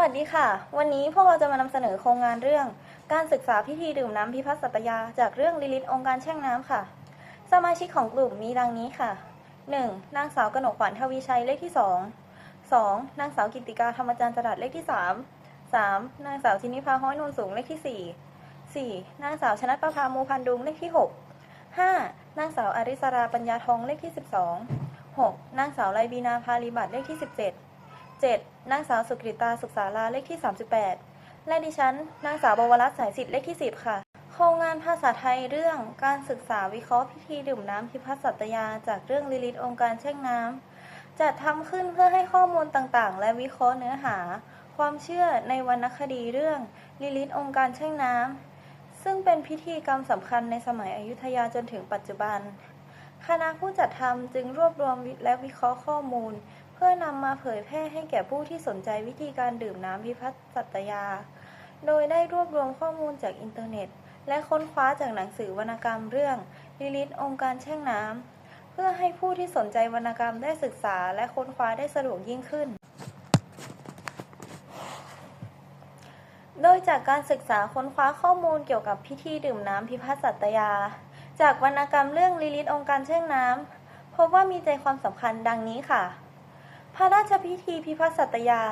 วัสดีค่ะ วันนี้พวกเราจะมานำเสนอโครงงานเรื่อง การศึกษาพิธีดื่มน้ำพิพัฒน์สัตยา จากเรื่องลิลิตองค์การแช่งน้ำค่ะ สมาชิกของกลุ่มมีดังนี้ค่ะ 1. นางสาวกนกขวัญทวีชัยเลขที่ 2 2. นางสาวกิติกาธรรมจันทร์จรัสเลขที่ 3 3. นางสาวชินิพาห้อยนวลสูงเลขที่ 4 4. นางสาวชนัดประภามูพันดุงเลขที่ 6 5. นางสาวอริสราปัญญาทองเลขที่ 12 6. นางสาวไลบีนาพาลีบัตเลขที่ 17 7. นางสาวสุกริตาสุขสาราเลขที่ 38 และดิฉันนางสาวบวรัตน์สายสิทธิ์เลขที่ 10 ค่ะ โครงงานภาษาไทยเรื่องการศึกษาวิเคราะห์พิธีดื่มน้ำพิพัฒน์สัตยา จากเรื่องลิลิตองค์การแช่งน้ำจัดทำขึ้นเพื่อให้ข้อมูลต่างๆ และวิเคราะห์เนื้อหา ความเชื่อในวรรณคดีเรื่องลิลิตองค์การแช่งน้ำซึ่งเป็นพิธีกรรมสำคัญในสมัยอยุธยาจนถึงปัจจุบันคณะผู้จัดทำจึงรวบรวมและวิเคราะห์ข้อมูล พื่อนำมาเผยแพร่ให้แก่ผู้ที่สนใจวิธีการดื่มน้ำพิพัฒน์สัตยา โดยได้รวบรวมข้อมูลจากอินเทอร์เน็ต และค้นคว้าจากหนังสือวรรณกรรมเรื่องลิลิตองค์การแช่งน้ำเพื่อให้ผู้ที่สนใจวรรณกรรมได้ศึกษาและค้นคว้าได้สะดวกยิ่งขึ้น โดยจากการศึกษาค้นคว้าข้อมูลเกี่ยวกับพิธีดื่มน้ำพิพัฒน์สัตยา จากวรรณกรรมเรื่องลิลิตองค์การแช่งน้ำพบว่ามีใจความสำคัญดังนี้ค่ะ พระราชพิธีพิพัฒน์สัตยา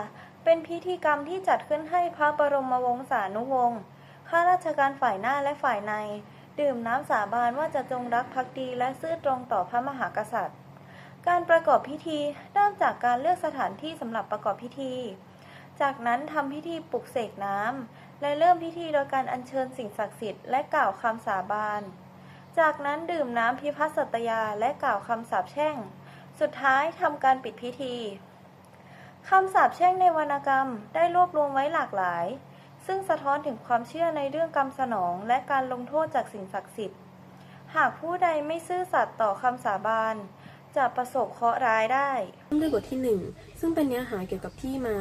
เป็นพิธีกรรมที่จัดขึ้นให้พระบรมวงศานุวงศ์ข้าราชการฝ่ายหน้าและฝ่ายใน ดื่มน้ำสาบานว่าจะจงรักภักดีและซื่อตรงต่อพระมหากษัตริย์ การประกอบพิธีเริ่มจากการเลือกสถานที่สำหรับประกอบพิธี จากนั้นทำพิธีปลุกเสกน้ำและเริ่มพิธีโดยการอัญเชิญสิ่งศักดิ์สิทธิ์และกล่าวคำสาบาน จากนั้นดื่มน้ำพิพัฒน์สัตยาและกล่าวคำสาปแช่ง สุดท้ายทำการปิดพิธีคำสาปแช่งในวรรณกรรมได้รวบรวมไว้หลากหลาย ซึ่งสะท้อนถึงความเชื่อในเรื่องกรรมสนองและการลงโทษจากสิ่งศักดิ์สิทธิ์ หากผู้ใดไม่ซื่อสัตย์ต่อคำสาบานจะประสบเคราะห์ร้ายได้เริ่มด้วยบทที่ 1 ซึ่งเป็นเนื้อหาเกี่ยวกับที่มา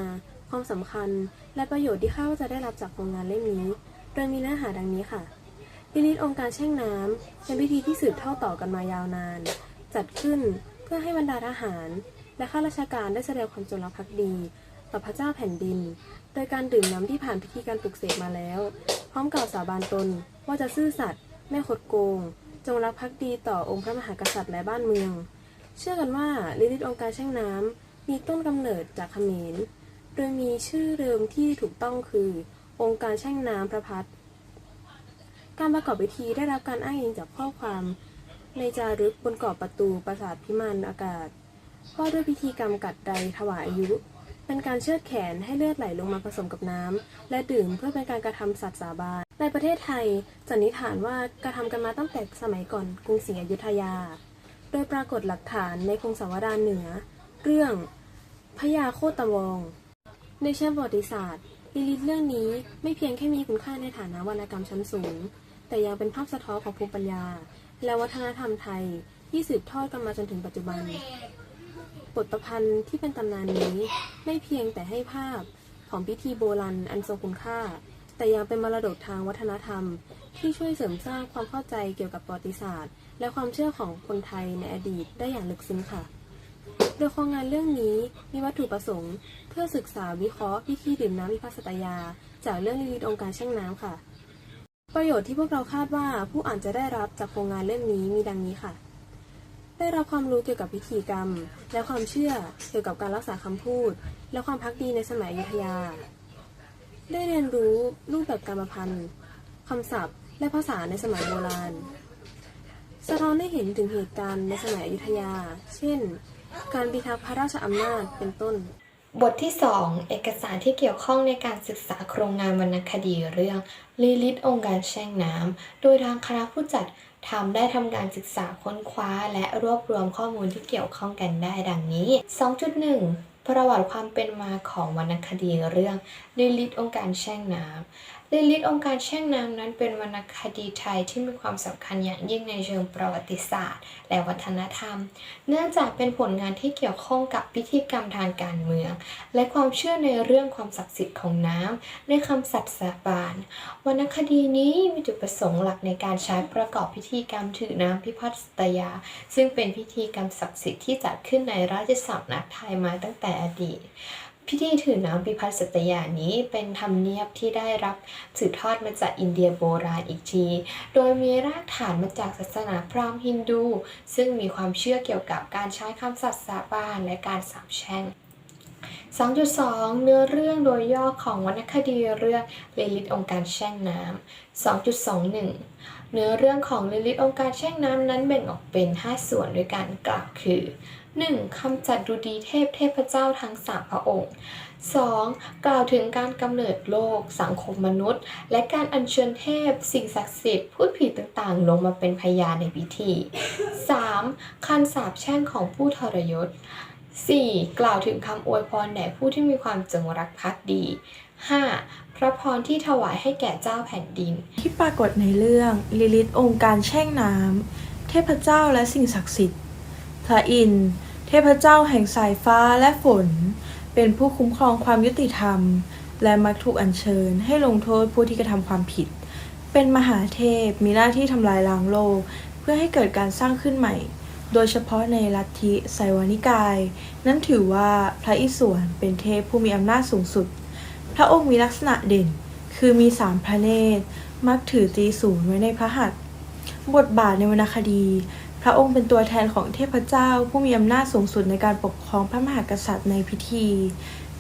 ความสำคัญ และประโยชน์ที่ข้าจะได้รับจากโครงงานเล่มนี้ โดยมีเนื้อหาดังนี้ค่ะลิลิตองค์การแช่งน้ำเป็นพิธีที่สืบทอดต่อกันมายาวนาน จัดขึ้น พื่อให้บรรดาทหาร และข้าราชการได้แสดงความจงรักภักดี ต่อพระเจ้าแผ่นดิน โดยการดื่มน้ำที่ผ่านพิธีการปลุกเสกมาแล้ว พร้อมกล่าวสาบานตนว่าจะซื่อสัตย์ไม่คดโกง จงรักภักดีต่อองค์พระมหากษัตริย์และบ้านเมือง เชื่อกันว่าลิลิตองค์การแช่งน้ำมีต้นกำเนิดจากเขมรโดยมีชื่อเดิมที่ถูกต้องคือ องค์การแช่งน้ำพระพัฒการประกอบพิธีได้รับการอ้างอิงจากข้อความ ในจารึกบนกรอบประตูปราสาทพิมานอากาศว่าด้วยพิธีกรรมกัดใดถวายอายุ เป็นการเชือดแขนให้เลือดไหลลงมาผสมกับน้ำและดื่มเพื่อเป็นการกระทำสัตว์สาบานในประเทศไทยสันนิษฐานว่ากระทำกันมาตั้งแต่สมัยก่อนกรุงศรีอยุธยา โดยปรากฏหลักฐานในพงศาวดารเหนือ เรื่องพญาโคตวง ในเชิงประวัติศาสตร์ลิลิตเรื่องนี้ไม่เพียงแค่มีคุณค่าในฐานะวรรณกรรมชั้นสูง แต่ยังเป็นภาพสะท้อนของภูมิปัญญา และวัฒนธรรมไทยที่สืบทอดกันมาจนถึงปัจจุบัน บทประพันธ์ที่เป็นตำนานนี้ไม่เพียงแต่ให้ภาพของพิธีโบราณอันทรงคุณค่า แต่ยังเป็นมรดกทางวัฒนธรรม ที่ช่วยเสริมสร้างความเข้าใจเกี่ยวกับประวัติศาสตร์ และความเชื่อของคนไทยในอดีตได้อย่างลึกซึ้งค่ะ โดยโครงงานเรื่องนี้มีวัตถุประสงค์ เพื่อศึกษาวิเคราะห์พิธีดื่มน้ำวิพัสตยา จากเรื่องลิลิตองค์การช่างน้ำค่ะ ประโยชน์ที่พวกเราคาดว่าผู้อ่านจะได้รับจากโครงงานเล่มนี้มีดังนี้ค่ะ ได้รับความรู้เกี่ยวกับพิธีกรรม และความเชื่อเกี่ยวกับการรักษาคำพูด และความพักดีในสมัยอยุธยา ได้เรียนรู้รูปแบบการประพันธ์คำศัพท์ และภาษาในสมัยโบราณ สะท้อนให้เห็นถึงเหตุการณ์ในสมัยอยุธยา เช่น การพิทักษ์พระราชอำนาจเป็นต้น บทที่ 2 เอกสารที่เกี่ยวข้องในการศึกษาโครงงานวรรณคดีเรื่องลิลิตองค์การแช่งน้ำ โดยทางคณะผู้จัดทำได้ทำการศึกษาค้นคว้า และรวบรวมข้อมูลที่เกี่ยวข้องกันได้ดังนี้ 2.1 ประวัติความเป็นมาของวรรณคดีเรื่องลิลิตองค์การแช่งน้ำ ลิลิตองค์การแช่งน้ำนั้นเป็นวรรณคดีไทยที่มีความสำคัญอย่างยิ่งในเชิงประวัติศาสตร์ และวัฒนธรรม เนื่องจากเป็นผลงานที่เกี่ยวข้องกับพิธีกรรมทางการเมือง และความเชื่อในเรื่องความศักดิ์สิทธิ์ของน้ำในคำสัตย์สาบานวรรณคดีนี้มีจุดประสงค์หลักในการใช้ประกอบพิธีกรรมถือน้ำพิพัฒตยา ซึ่งเป็นพิธีกรรมศักดิ์สิทธิ์ที่จัดขึ้นในราชสำนักไทยมาตั้งแต่อดีต พิธีถือน้ำพิพัฒน์สัตยานี้เป็นธรรมเนียบที่ได้รับสืบทอดมาจากอินเดียโบราณอีกที โดยมีรากฐานมาจากศาสนาพราหมณ์ฮินดู ซึ่งมีความเชื่อเกี่ยวกับการใช้คำสัตย์สาบานและการสาบแช่ง 2.2 เนื้อเรื่องโดยย่อของวรรณคดีเรื่องลิลิตองค์การแช่งน้ำ 2.21 เนื้อเรื่องของลิลิตองค์การแช่งน้ำนั้นแบ่งออกเป็น 5 ส่วนด้วยกันกล่าวคือ 1. คำจัดดุดีเทพเทพเจ้าทั้งสามพระองค์ 2. กล่าวถึงการกำเนิดโลก สังคมมนุษย์ และการอัญเชิญเทพ สิ่งศักดิ์สิทธิ์พูดผีต่างๆ ลงมาเป็นพยานในพิธี 3. คันสาปแช่งของผู้ทรยศ 4. กล่าวถึงคำอวยพรแด่ผู้ที่มีความจงรักภักดี 5. พระพรที่ถวายให้แก่เจ้าแผ่นดิน ที่ปรากฏในเรื่องลิลิตองค์การแช่งน้ำเทพเจ้าและสิ่งศักดิ์สิทธิ์ พระอินทร์เทพเจ้าแห่งสายฟ้าและฝน เป็นผู้คุ้มครองความยุติธรรม และมักถูกอัญเชิญให้ลงโทษผู้ที่กระทำความผิด เป็นมหาเทพมีหน้าที่ทำลายล้างโลก เพื่อให้เกิดการสร้างขึ้นใหม่ โดยเฉพาะในลัทธิไสวานิกาย นั้นถือว่าพระอิศวรเป็นเทพผู้มีอำนาจสูงสุด พระองค์มีลักษณะเด่น คือมีสามพระเนตร มักถือตีศูนย์ไว้ในพระหัตถ์ บทบาทในวรรณคดี พระองค์เป็นตัวแทนของเทพเจ้าผู้มีอำนาจสูงสุดในการปกครองพระมหากษัตริย์ในพิธี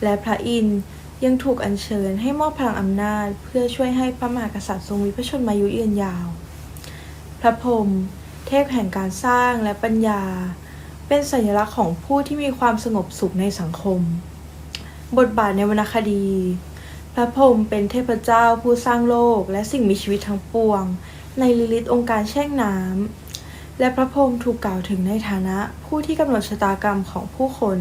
และพระอินทร์ยังถูกอัญเชิญให้มอบพลังอำนาจ เพื่อช่วยให้พระมหากษัตริย์ทรงมีพระชนมายุยืนยาว พระพรหม เทพแห่งการสร้างและปัญญา เป็นสัญลักษณ์ของผู้ที่มีความสงบสุขในสังคม บทบาทในวรรณคดี พระพรหมเป็นเทพเจ้าผู้สร้างโลกและสิ่งมีชีวิตทั้งปวง ในลิลิตองค์การแช่งน้ำและพระพรหมถูกกล่าวถึงในฐานะผู้ที่กำหนดชะตากรรมของผู้คน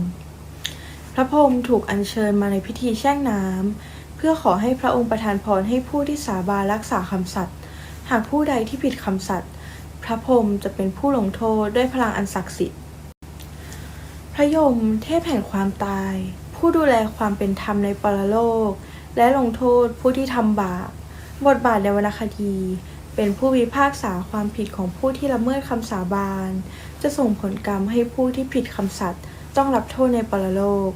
พระพรหมถูกอัญเชิญมาในพิธีแช่งน้ำเพื่อขอให้พระองค์ประทานพรให้ผู้ที่สาบานรักษาคำสัตย์หากผู้ใดที่ผิดคำสัตย์ พระพรหมจะเป็นผู้ลงโทษด้วยพลังอันศักดิ์สิทธิ์ พระยมเทพแห่งความตาย ผู้ดูแลความเป็นธรรมในปรโลก และลงโทษผู้ที่ทำบาป บทบาทในวรรณคดี เป็นผู้พิพากษาความผิดของผู้ที่ละเมิดคำสาบาน จะส่งผลกรรมให้ผู้ที่ผิดคำสัตย์ต้องรับโทษในปรโลก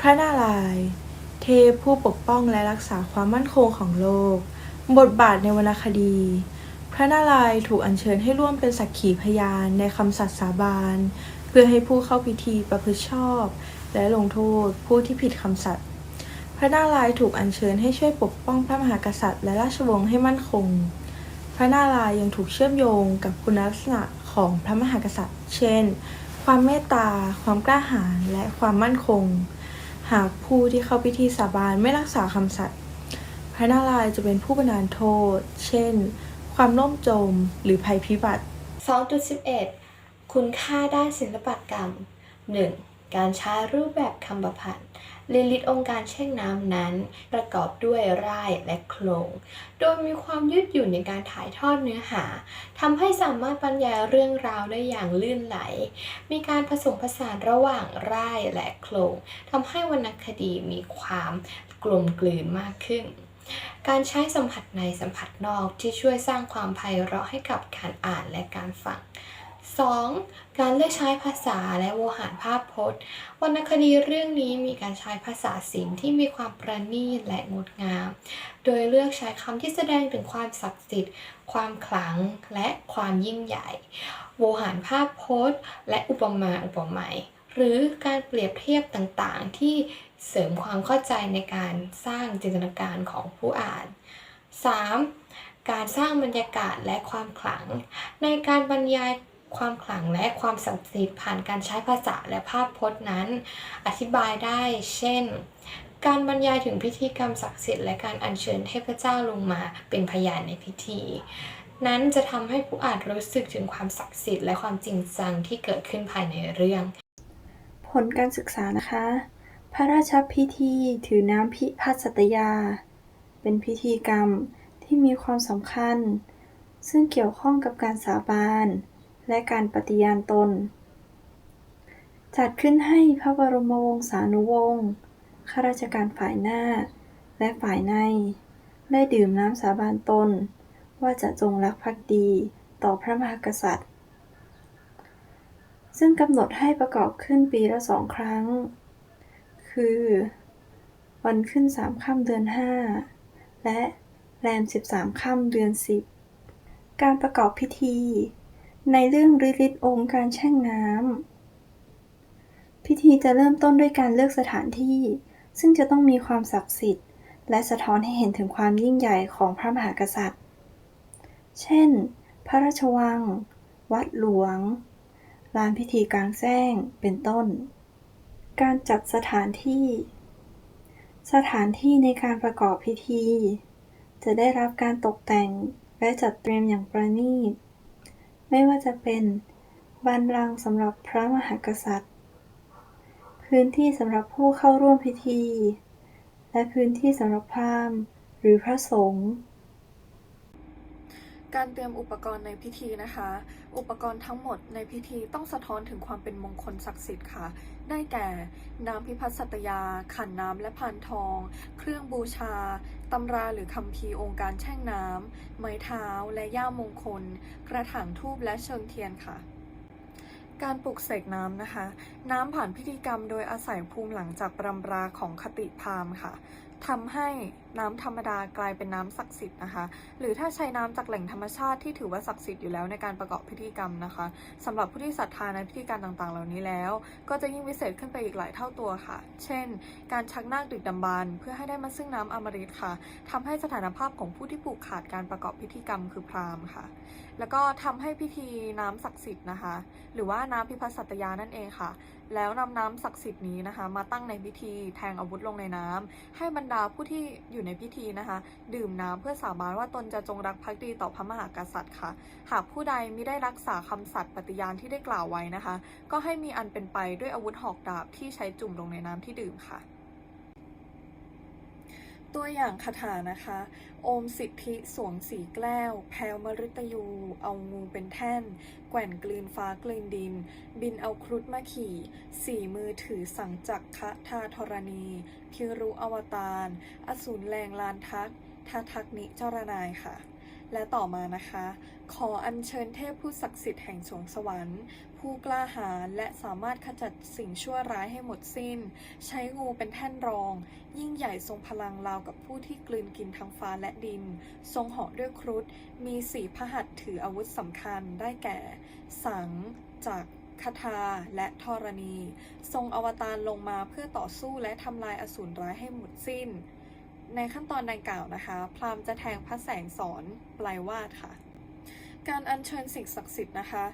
พระนารายณ์เทพผู้ปกป้องและรักษาความมั่นคงของโลก บทบาทในวรรณคดี พระนารายณ์ถูกอัญเชิญให้ร่วมเป็นสักขีพยานในคำสัตย์สาบาน เพื่อให้ผู้เข้าพิธีประพฤติชอบ และลงโทษผู้ที่ผิดคำสัตย์พระนารายณ์ถูกอัญเชิญให้ช่วยปกป้องพระมหากษัตริย์ และราชวงศ์ให้มั่นคง พระนารายณ์ยังถูกเชื่อมโยงกับคุณลักษณะของพระมหากษัตริย์ เช่น ความเมตตา ความกล้าหาญ และความมั่นคง หากผู้ที่เข้าพิธีสาบานไม่รักษาคำสัตย์พระนารายณ์จะเป็นผู้บันาลโทษ เช่น ความล่มจมหรือภัยพิบัติ 2.11 คุณค่าด้านศิลปกรรม 1. การใช้รูปแบบคำประพันธ์ลิลิตองค์การแช่งน้ำนั้น ประกอบด้วยร่ายและโครง โดยมีความยืดหยุ่นในการถ่ายทอดเนื้อหาทำให้สามารถบรรยายเรื่องราวได้อย่างลื่นไหล มีการผสมผสานระหว่างร่ายและโครงทำให้วรรณคดีมีความกลมกลืนมากขึ้น การใช้สัมผัสในสัมผัสนอกที่ช่วยสร้างความไพเราะให้กับการอ่านและการฟัง 2. การเลือกใช้ภาษาและโวหารภาพพจน์ วรรณคดีเรื่องนี้มีการใช้ภาษาศิลป์ที่มีความประณีตและงดงาม โดยเลือกใช้คำที่แสดงถึงความศักดิ์สิทธิ์ ความขลัง และความยิ่งใหญ่ โวหารภาพพจน์ และอุปมาอุปไมยหรือการเปรียบเทียบต่างๆ ที่ เสริมความเข้าใจในการสร้างจินตนาการของผู้อ่าน 3. การสร้างบรรยากาศและความขลัง ในการบรรยายความขลังและความศักดิ์สิทธิ์ผ่านการใช้ภาษาและภาพพจน์นั้น อธิบายได้ เช่น การบรรยายถึงพิธีกรรมศักดิ์สิทธิ์และการอัญเชิญเทพเจ้าลงมาเป็นพยานในพิธี นั้นจะทำให้ผู้อ่านรู้สึกถึงความศักดิ์สิทธิ์และความจริงจังที่เกิดขึ้นภายในเรื่อง ผลการศึกษานะคะ พระราชพิธีถือน้ำพิพัฒสัตยา เป็นพิธีกรรมที่มีความสำคัญ ซึ่งเกี่ยวข้องกับการสาบาน และการปฏิญาณตน จัดขึ้นให้พระบรมวงศานุวงศ์ข้าราชการฝ่ายหน้า และฝ่ายใน ได้ดื่มน้ำสาบานตน ว่าจะจงรักภักดีต่อพระมหากษัตริย์ ซึ่งกำหนดให้ประกอบขึ้นปีละสองครั้ง คือ วันขึ้นสามค่ำเดือนห้าและแรมสิบสามค่ำเดือนสิบการประกอบพิธี ในเรื่องฤทธิ์องค์การแช่งน้ำพิธีจะเริ่มต้นด้วยการเลือกสถานที่ ซึ่งจะต้องมีความศักดิ์สิทธิ์ และสะท้อนให้เห็นถึงความยิ่งใหญ่ของพระมหากษัตริย์ เช่น พระราชวัง วัดหลวงลานพิธีกลางแจ้งเป็นต้น การจัดสถานที่ สถานที่ในการประกอบพิธี จะได้รับการตกแต่งและจัดเตรียมอย่างประณีต ไม่ว่าจะเป็นบันลังสำหรับพระมหากษัตริย์ พื้นที่สำหรับผู้เข้าร่วมพิธี และพื้นที่สำหรับพราหมณ์หรือพระสงฆ์ การเตรียมอุปกรณ์ในพิธีนะคะ อุปกรณ์ทั้งหมดในพิธีต้องสะท้อนถึงความเป็นมงคลศักดิ์สิทธิ์ค่ะ ได้แก่ น้ำพิพัฒน์สัตยา ขันน้ำและพานทอง เครื่องบูชา ตำราหรือคัมภีองค์การแช่งน้ำ ไม้เท้าและย่ามงคล กระถางทูบและเชิงเทียนค่ะการปลุกเสกน้ำนะคะ น้ำผ่านพิธีกรรมโดยอาศัยภูมิหลังจากปรำราของคติพามค่ะ ทำให้น้ำธรรมดากลายเป็นน้ำศักดิ์สิทธิ์นะคะ หรือถ้าใช้น้ำจากแหล่งธรรมชาติที่ถือว่าศักดิ์สิทธิ์อยู่แล้วในการประกอบพิธีกรรมนะคะสำหรับผู้ที่ศรัทธาในพิธีการต่างๆ เหล่านี้แล้ว ก็จะยิ่งวิเศษขึ้นไปอีกหลายเท่าตัวค่ะ เช่น การชักนาคดึกดำบรรเพื่อให้ได้มาซึ่งน้ำอมฤตค่ะทำให้สถานภาพของผู้ที่ผูกขาดการประกอบพิธีกรรมคือพราหมณ์ค่ะ แล้วก็ทำให้พิธีน้ำศักดิ์สิทธิ์นะคะ หรือว่าน้ำพิพัฒน์สัตยานั่นเองค่ะ แล้วนำน้ำศักดิ์สิทธิ์นี้นะคะ มาตั้งในพิธีแทงอาวุธลงในน้ำให้บรรดาผู้ที่อยู่ในพิธีนะคะ ดื่มน้ำเพื่อสาบานว่าตนจะจงรักภักดีต่อพระมหากษัตริย์ค่ะ หากผู้ใดมิได้รักษาคำสัตย์ปฏิญาณที่ได้กล่าวไว้นะคะ ก็ให้มีอันเป็นไปด้วยอาวุธหอกดาบที่ใช้จุ่มลงในน้ำที่ดื่มค่ะ ตัวอย่างคาถานะคะ โอมสิทธิสวงสีแก้ว แพลวมฤตยู เอางูเป็นแท่น แกว่นกลืนฟ้ากลืนดิน บินเอาครุฑมาขี่ สี่มือถือสังจักคะทาธรณี พิรุอวตาร อสูรแรงลานทักทาทักนิเจรนายค่ะ และต่อมานะคะ ขออัญเชิญเทพผู้ศักดิ์สิทธิ์แห่งสวงสวรรค์ ผู้กล้าหาญและสามารถขจัดสิ่งชั่วร้ายให้หมดสิ้น ใช้งูเป็นแท่นรอง ยิ่งใหญ่ทรงพลังราวกับผู้ที่กลืนกินทั้งฟ้าและดิน ทรงเหาะด้วยครุฑมีสีพหัตถืออาวุธสำคัญได้แก่ สังจักรคทาและธรณี ทรงอวตารลงมาเพื่อต่อสู้และทำลายอสูรร้ายให้หมดสิ้น ในขั้นตอนดังกล่าวนะคะ พรามจะแทงพระแสงสอนปลายวาดค่ะ การอัญเชิญสิ่งศักดิ์สิทธิ์นะคะ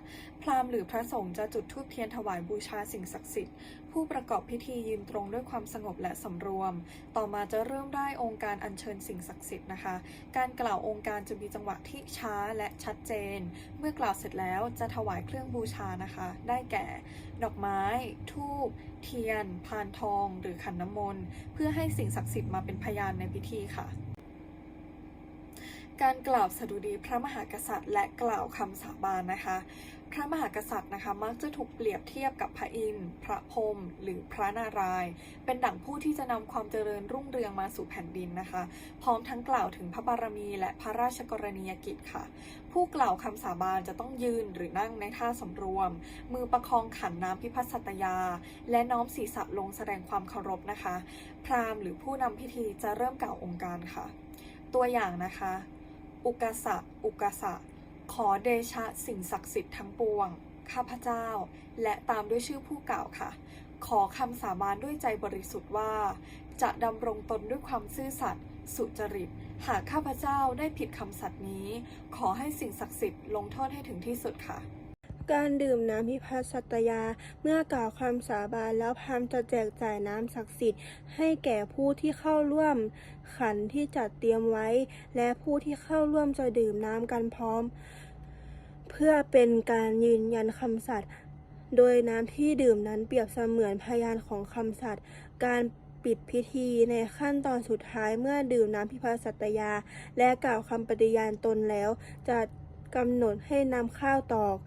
พราหมณ์หรือพระสงฆ์จะจุดธูปเทียนถวายบูชาสิ่งศักดิ์สิทธิ์ ผู้ประกอบพิธียืนตรงด้วยความสงบและสำรวม ต่อมาจะเริ่มได้องค์การอัญเชิญสิ่งศักดิ์สิทธิ์นะคะ การกล่าวองค์การจะมีจังหวะที่ช้าและชัดเจน เมื่อกล่าวเสร็จแล้วจะถวายเครื่องบูชานะคะ ได้แก่ ดอกไม้ทูบเทียน พานทอง หรือขันน้ำมนต์ เพื่อให้สิ่งศักดิ์สิทธิ์มาเป็นพยานในพิธีค่ะ การกล่าวสดุดีพระมหากษัตริย์ และกล่าวคำสาบานนะคะ พระมหากษัตริย์นะคะมักจะถูกเปรียบเทียบกับพระอินทร์พระพรหมหรือพระนารายณ์เป็นดั่งผู้ที่จะนำความเจริญรุ่งเรืองมาสู่แผ่นดินนะคะ พร้อมทั้งกล่าวถึงพระบารมี และพระราชกรณียกิจค่ะ ผู้กล่าวคำสาบานจะต้องยืนหรือนั่งในท่าสำรวม มือประคองขันน้ำพิพัฒน์สัตยา และน้อมศีรษะลงแสดงความเคารพนะคะ พราหมณ์หรือผู้นำพิธีจะเริ่มกล่าวองค์การค่ะ ตัวอย่างนะคะ อุกาสะ อุกาสะ ขอเดชะสิ่งศักดิ์สิทธิ์ทั้งปวง ข้าพเจ้า และตามด้วยชื่อผู้กล่าวค่ะ ขอคำสาบานด้วยใจบริสุทธิ์ว่า จะดำรงตนด้วยความซื่อสัตย์สุจริต หากข้าพเจ้าได้ผิดคำสัตย์นี้ ขอให้สิ่งศักดิ์สิทธิ์ลงโทษให้ถึงที่สุดค่ะ การดื่มน้ำพิพัฒน์สัตยา เมื่อกล่าวคำสาบานแล้วพราหมณ์จะแจกจ่ายน้ำศักดิ์สิทธิ์ ให้แก่ผู้ที่เข้าร่วมขันที่จัดเตรียมไว้ และผู้ที่เข้าร่วมจะดื่มน้ำกันพร้อม เพื่อเป็นการยืนยันคำสัตย์โดยน้ำที่ดื่มนั้นเปรียบเสมือนพยานของคำสัตย์การปิดพิธีในขั้นตอนสุดท้ายเมื่อดื่มน้ำพิพัฒน์สัตยา และกล่าวคำปฏิญาณตนแล้วจะกำหนดให้นำข้าวตอก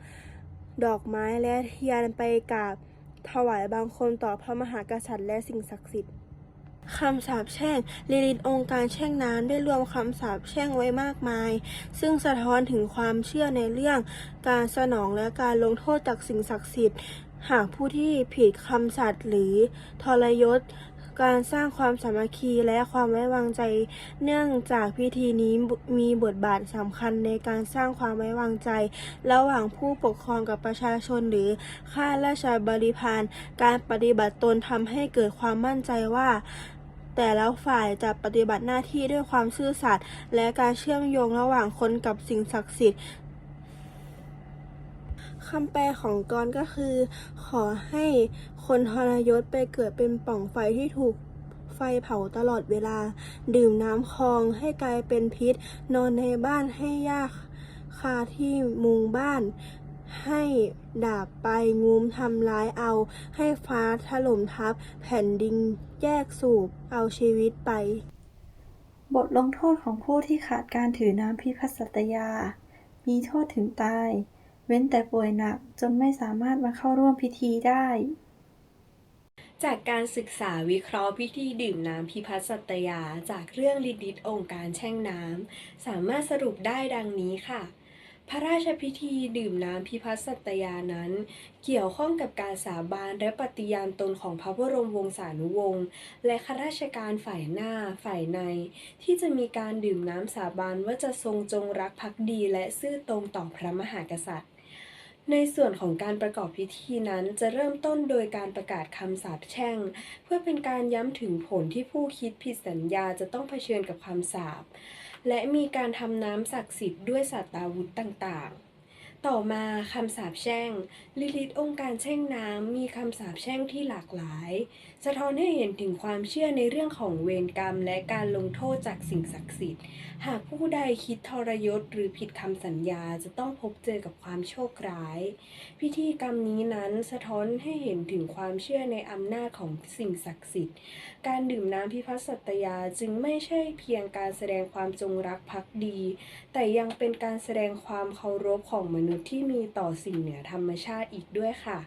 ดอกไม้และเทียนไปกราบถวายบังคมต่อพระมหากษัตริย์และสิ่งศักดิ์สิทธิ์คำสาปแช่งลิลิตองค์การแช่งน้ำได้รวมคำสาปแช่งไว้มากมาย ซึ่งสะท้อนถึงความเชื่อในเรื่องการสนองและการลงโทษจากสิ่งศักดิ์สิทธิ์ หากผู้ที่ผิดคำสัตย์หรือทรยศ การสร้างความสามัคคีและความไว้วางใจ เนื่องจากพิธีนี้มีบทบาทสำคัญในการสร้างความไว้วางใจ ระหว่างผู้ปกครองกับประชาชนหรือข้าราชบริพารการปฏิบัติตนทำให้เกิดความมั่นใจว่าแต่ละฝ่ายจะปฏิบัติหน้าที่ด้วยความซื่อสัตย์และการเชื่อมโยงระหว่างคนกับสิ่งศักดิ์สิทธิ์ คำแปลของกรก็คือ ขอให้คนทรยศไปเกิดเป็นป่องไฟที่ถูกไฟเผาตลอดเวลา ดื่มน้ำคลองให้กลายเป็นพิษ นอนในบ้านให้ยากคาที่มุงบ้าน ให้ดาบไปงุมทำร้ายเอา ให้ฟ้าถล่มทับ แผ่นดินแยกสูบเอาชีวิตไป บทลงโทษของผู้ที่ขาดการถือน้ำพิพัฒสัตยา มีโทษถึงตาย เว้นแต่ป่วยหนักจนไม่สามารถมาเข้าร่วมพิธีได้ จากการศึกษาวิเคราะห์พิธีดื่มน้ำพิพัฒน์สัตยา จากเรื่องลิดิตองค์การแช่งน้ำ สามารถสรุปได้ดังนี้ค่ะพระราชพิธีดื่มน้ำพิพัฒน์สัตยานั้น เกี่ยวข้องกับการสาบานและปฏิญาณตนของพระบรมวงศานุวงศ์และข้าราชการฝ่ายหน้าฝ่ายใน ที่จะมีการดื่มน้ำสาบานว่าจะทรงจงรักภักดีและซื่อตรงต่อพระมหากษัตริย์ ในส่วนของการประกอบพิธีนั้นจะเริ่มต้นโดยการประกาศคำสาปแช่ง เพื่อเป็นการย้ำถึงผลที่ผู้คิดผิดสัญญาจะต้องเผชิญกับคำสาปและมีการทำน้ำศักดิ์สิทธิ์ด้วยสัตตาวุธต่างๆ ต่อมาคำสาปแช่ง ลิลิตองค์การแช่งน้ำมีคำสาปแช่งที่หลากหลาย สะท้อนให้เห็นถึงความเชื่อในเรื่องของเวรกรรม และการลงโทษจากสิ่งศักดิ์สิทธิ์ หากผู้ใดคิดทรยศหรือผิดคำสัญญาจะต้องพบเจอกับความโชคร้าย พิธีกรรมนี้นั้นสะท้อนให้เห็นถึงความเชื่อในอำนาจของสิ่งศักดิ์สิทธิ์ การดื่มน้ำพิพัฒน์สัตยาจึงไม่ใช่เพียงการแสดงความจงรักภักดี แต่ยังเป็นการแสดงความเคารพของมนุษย์ที่มีต่อสิ่งเหนือธรรมชาติอีกด้วยค่ะ